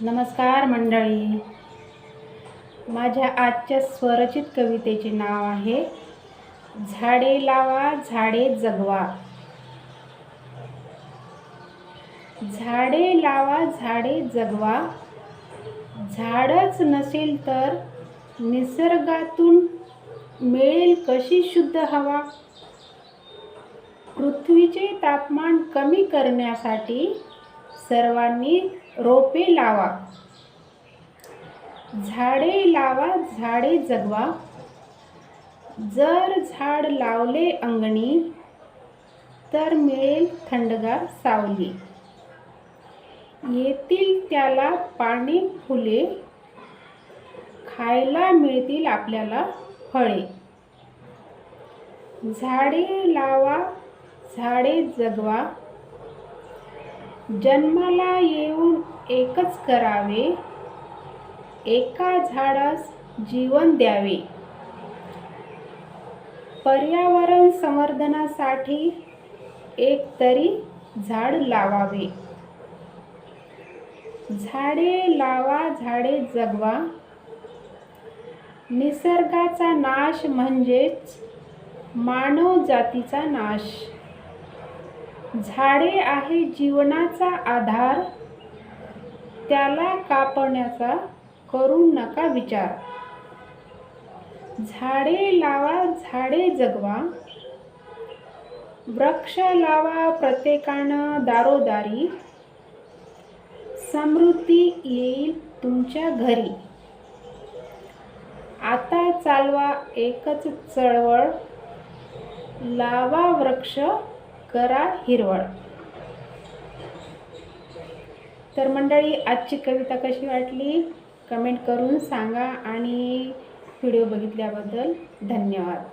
नमस्कार मंडळी. माझ्या आजच्या स्वरचित कवितेचे नाव आहे झाडे लावा झाडे जगवा. झाडे लावा झाडे जगवा. झाडच नसेल तर निसर्गातून मिळेल कशी शुद्ध हवा? पृथ्वीचे तापमान कमी करण्यासाठी सर्वांनी रोपे लावा. झाडे लावा झाडे जगवा. जर झाड लावले अंगणी तर मिळेल थंडगार सावली. येतील त्याला पाणी फुले. खायला मिळतील आपल्याला फळे. झाडे लावा झाडे जगवा. जन्माला येऊन एकच करावे. एका झाडास जीवन द्यावे. पर्यावरण संवर्धनासाठी एक तरी झाड लावावे. झाडे लावा झाडे जगवा. निसर्गाचा नाश म्हणजेच मानव जातीचा नाश. झाडे आहे जीवनाचा आधार. त्याला कापण्याचा करू नका विचार. झाडे लावा झाडे जगवा. वृक्ष लावा प्रत्येकानं दारोदारी. समृद्धी येईल तुमच्या घरी. आता चालवा एकच चळवळ. लावा वृक्ष करा हिरवळ. तर मंडळी आजची कविता कशी वाटली? कमेंट करून सांगा आणि व्हिडिओ बघितल्याबद्दल धन्यवाद.